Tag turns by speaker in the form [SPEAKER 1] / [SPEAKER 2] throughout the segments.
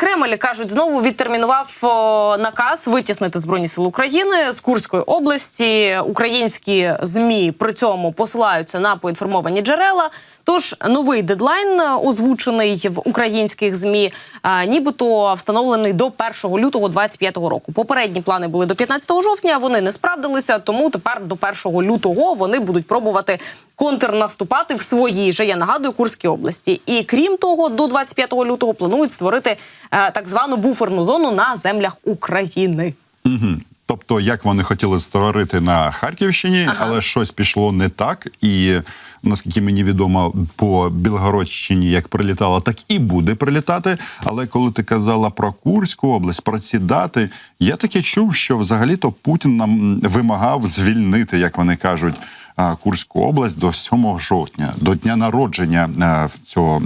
[SPEAKER 1] Кремль кажуть, знову відтермінував наказ витіснити збройні сили України з Курської області. Українські змі при цьому посилаються на поінформовані джерела. Тож новий дедлайн, е, озвучений в українських змі, е, нібито встановлений до 1 лютого 25 року. Попередні плани були до 15 жовтня. Вони не справдилися, тому тепер до 1 лютого вони будуть пробувати контрнаступати в своїй же я нагадую Курській області. І крім того, до 25 лютого планують створити е, так звану буферну зону на землях України.
[SPEAKER 2] Угу. Тобто, як вони хотіли створити на Харківщині,
[SPEAKER 1] Ага.
[SPEAKER 2] але щось пішло не так. І наскільки мені відомо, по Білгородщині як прилітала, так і буде прилітати. Але коли ти казала про Курську область, про ці дати, я таке чув, що взагалі-то Путін нам вимагав звільнити, як вони кажуть. Курську область до 7 жовтня, до дня народження цього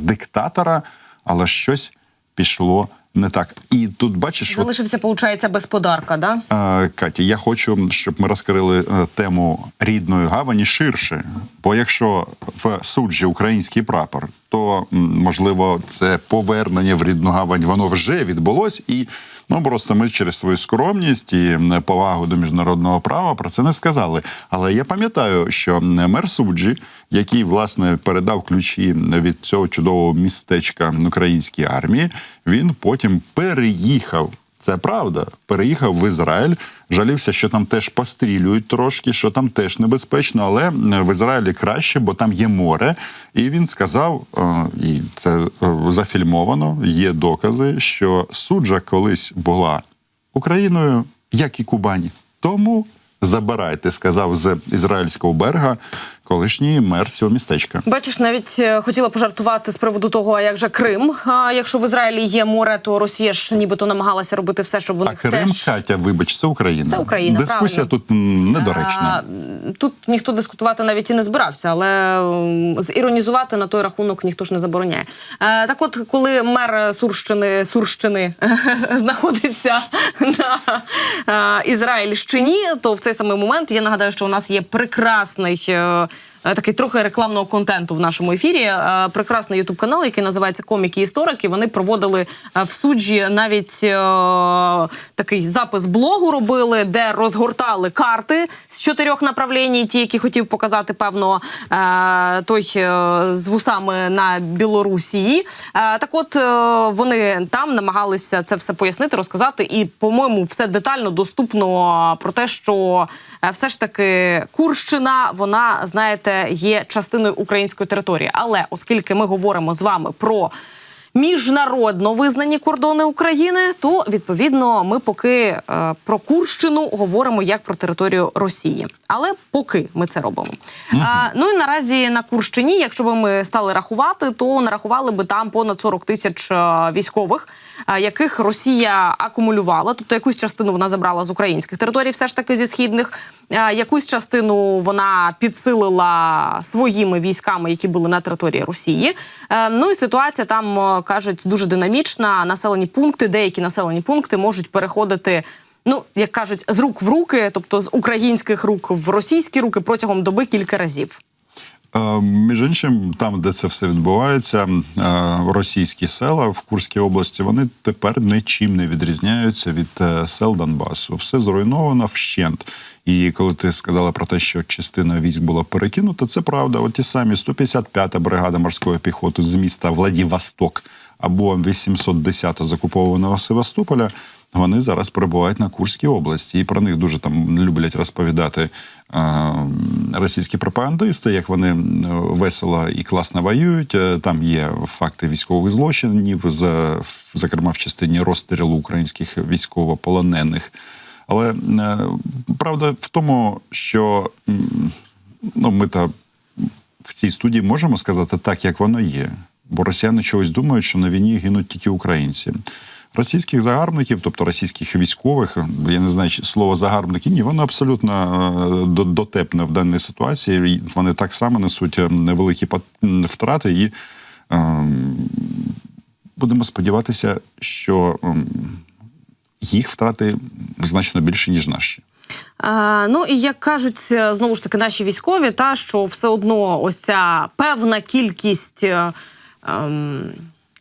[SPEAKER 2] диктатора, але щось пішло не так. І тут бачиш,
[SPEAKER 1] Залишився, виходить, без подарка, да?
[SPEAKER 2] Каті, я хочу, щоб ми розкрили е, тему рідної гавані ширше. Бо якщо в суджі український прапор, то можливо це повернення в рідну гавань воно вже відбулось, і ну просто ми через свою скромність і повагу до міжнародного права про це не сказали. Але я пам'ятаю, що мер суджі, який власне передав ключі від цього чудового містечка українській армії, він потім переїхав. Це правда. Переїхав в Ізраїль, жалівся, що там теж пострілюють трошки, що там теж небезпечно, але в Ізраїлі краще, бо там є море. І він сказав, е, і це е, зафільмовано, є докази, що суджа колись була Україною, як і Кубані. Тому забирайте, сказав з ізраїльського берега колишній мер цього містечка.
[SPEAKER 1] Бачиш, навіть е, хотіла пожартувати з приводу того, а як же Крим. А якщо в Ізраїлі є море, то Росія ж нібито намагалася робити все, щоб у
[SPEAKER 2] А
[SPEAKER 1] них
[SPEAKER 2] Крим,
[SPEAKER 1] теж
[SPEAKER 2] Катя, вибач, це Україна.
[SPEAKER 1] Це Україна,
[SPEAKER 2] Дискусія
[SPEAKER 1] правильно.
[SPEAKER 2] тут недоречна.
[SPEAKER 1] А, Тут ніхто дискутувати навіть і не збирався, але зіронізувати на той рахунок ніхто ж не забороняє. Е, Так, от, коли мер Сурщини Сурщини знаходиться на е, Ізраїльщині, то в цей самий момент я нагадаю, що у нас є прекрасний. Е, Такий трохи рекламного контенту в нашому ефірі. Е, Прекрасний ютуб канал, який називається Коміки історики. Вони проводили е, в суджі навіть такий запис блогу робили, де розгортали карти з чотирьох направлень, ті, які хотів показати, певно, той з вусами на Білорусі. Так от вони там намагалися це все пояснити, розказати, і, по-моєму, все детально доступно про те, що все ж таки Курщина, вона, знаєте, є частиною української території. Але оскільки ми говоримо з вами про міжнародно визнані кордони України, то відповідно ми поки е, про Курщину говоримо як про територію Росії. Але поки ми це робимо. А, ну і наразі на Курщині, якщо б ми стали рахувати, то нарахували би там понад 40 тисяч е, військових, е, яких Росія акумулювала, тобто якусь частину вона забрала з українських територій, все ж таки зі східних. Якусь частину вона підсилила своїми військами, які були на території Росії. Ну і ситуація там кажуть дуже динамічна. Населені пункти, деякі населені пункти можуть переходити. Ну, як кажуть, з рук в руки, тобто з українських рук в російські руки протягом доби кілька разів.
[SPEAKER 2] Між іншим, там, де це все відбувається, російські села в Курській області, вони тепер нічим не відрізняються від е, сел Донбасу. Все зруйновано вщент. І коли ти сказала про те, що частина військ була перекинута, це правда. От ті самі 155-та бригада морської піхоти з міста Владивосток або 810-та з окупованого Севастополя. Вони зараз перебувають на Курській області, і про них дуже там люблять розповідати е, російські пропагандисти, як вони е, весело і класно воюють. Е, Там є факти військових злочинів, зокрема в частині розстрілу українських військовополонених. Але правда в тому, що ну, ми та в цій студії можемо сказати так, як воно є. Бо росіяни чогось думають, що на війні гинуть тільки українці. Російських загарбників, тобто російських військових, я не знаю, слово загарбники, ні, воно абсолютно е, дотепне в даній ситуації. Вони так само несуть е, невеликі втрати, і е, будемо сподіватися, що ем, їх втрати значно більше, ніж наші.
[SPEAKER 1] Е, ну і як кажуть е, знову ж таки наші військові, та що все одно ось ця певна кількість. ем,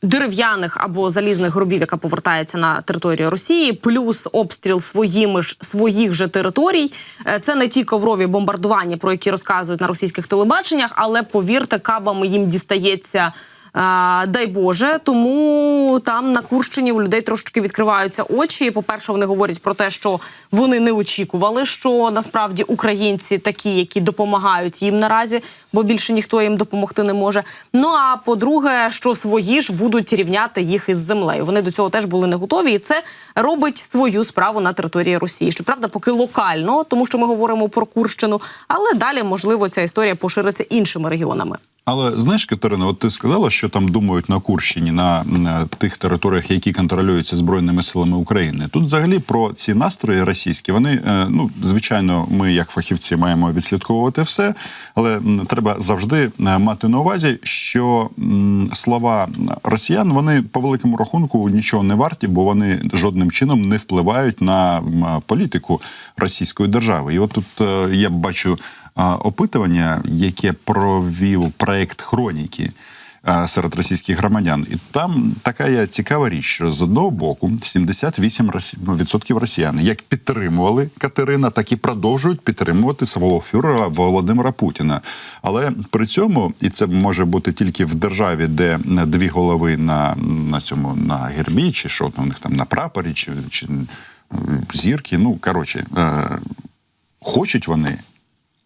[SPEAKER 1] дерев'яних або залізних грубів, яка повертається на територію Росії, плюс обстріл своїми ж своїх же територій. Е, Це не ті коврові бомбардування, про які розказують на російських телебаченнях, але повірте, кабами їм дістається. Дай Боже, тому там на Курщині у людей трошки відкриваються очі. По-перше, вони говорять про те, що вони не очікували, що насправді українці такі, які допомагають їм наразі, бо більше ніхто їм допомогти не може. Ну а по-друге, що свої ж будуть рівняти їх із землею. Вони до цього теж були не готові, і це робить свою справу на території Росії. Щоправда, поки локально, тому що ми говоримо про Курщину, але далі можливо ця історія пошириться іншими регіонами.
[SPEAKER 2] Але знаєш, Катерина, от ти сказала, що там думають на Курщині, на, на тих територіях, які контролюються збройними силами України. Тут взагалі про ці настрої російські, вони е, ну звичайно, ми як фахівці маємо відслідковувати все, але треба завжди е, мати на увазі, що слова росіян вони по великому рахунку нічого не варті, бо вони жодним чином не впливають на політику Російської держави. І от тут е, я бачу опитування, яке провів проект Хроніки серед російських громадян. І там така є цікава річ, що з одного боку 78% росіян як підтримували Катерина, так і продовжують підтримувати свого фюрера Володимира Путіна. Але при цьому, і це може бути тільки в державі, де дві голови на, на цьому на гербі, чи що там у них там на прапорі, чи, чи зірки. Ну коротше, е, хочуть вони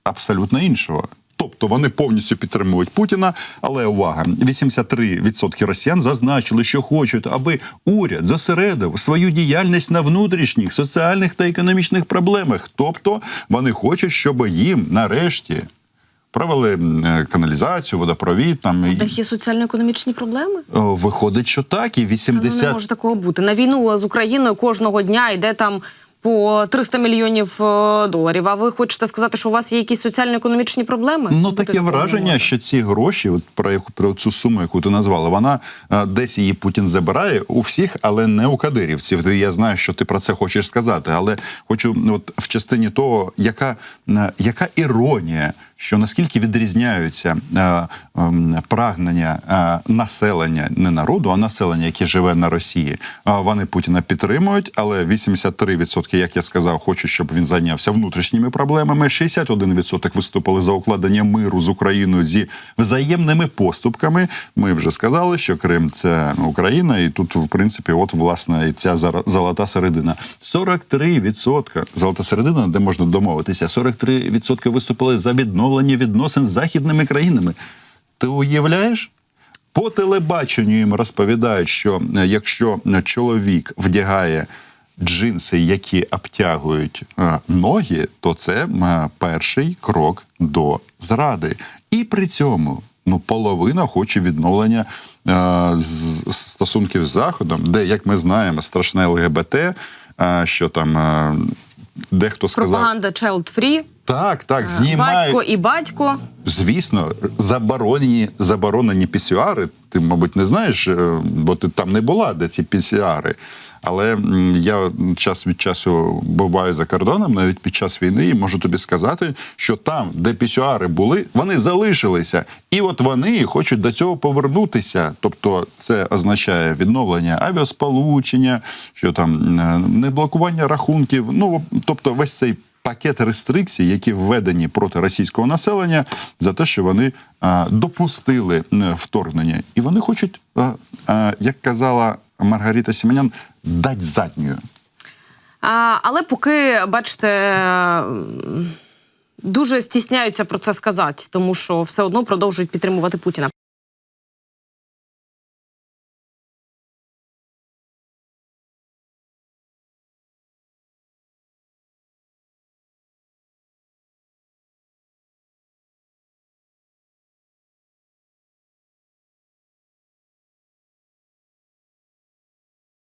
[SPEAKER 2] абсолютно іншого. Тобто вони повністю підтримують Путіна, але увага, 83% росіян зазначили, що хочуть, аби уряд зосередив свою діяльність на внутрішніх соціальних та економічних проблемах. Тобто вони хочуть, щоб їм нарешті провели е, каналізацію, водопровід. Там
[SPEAKER 1] У них є соціально-економічні проблеми.
[SPEAKER 2] Виходить, що так, і
[SPEAKER 1] Ну, не може такого бути. На війну з Україною кожного дня йде там по 300 мільйонів е, доларів. А ви хочете сказати, що у вас є якісь соціально-економічні проблеми?
[SPEAKER 2] Ну таке враження, що ці гроші, от про яку про цю суму, яку ти назвала, вона е, десь її Путін забирає у всіх, але не у кадирівців. Я знаю, що ти про це хочеш сказати, але хочу ну, от в частині того, яка, е, яка іронія, що наскільки відрізняються е, ем, прагнення е, населення, не народу, а населення, яке живе на Росії. А вони Путіна підтримують, але 83%, як я сказав, хочуть, щоб він зайнявся внутрішніми проблемами. 61% виступили за укладення миру з Україною зі взаємними поступками. Ми вже сказали, що Крим це Україна, і тут, в принципі, от власне ця золота середина. 43% золота середина, де можна домовитися. 43% виступили за відновлення відносин з західними країнами. Ти уявляєш? По телебаченню їм розповідають, що е, якщо чоловік вдягає джинси, які обтягують е, ноги, то це е, перший крок до зради. І при цьому ну, половина хоче відновлення з стосунків з Заходом, де, як ми знаємо, страшне ЛГБТ, що там дехто сказав.
[SPEAKER 1] пропаганда child free,
[SPEAKER 2] Так, так,
[SPEAKER 1] е,
[SPEAKER 2] знімають.
[SPEAKER 1] батько і батько.
[SPEAKER 2] Звісно, заборонені, заборонені пісюари. Ти, мабуть, не знаєш, е, бо ти там не була, де ці пісюари. Але я час від часу буваю за кордоном, навіть під час війни, і можу тобі сказати, що там, де пісюари були, вони залишилися. І от вони хочуть до цього повернутися. Тобто, це означає відновлення авіасполучення, що там не блокування рахунків. Ну тобто, весь цей пакет рестрикцій, які введені проти російського населення, за те, що вони а, допустили вторгнення, і вони хочуть, а, а, як казала Маргарита Сіменян, дать задньою.
[SPEAKER 1] А, але поки, бачите, дуже стісняються про це сказати, тому що все одно продовжують підтримувати Путіна.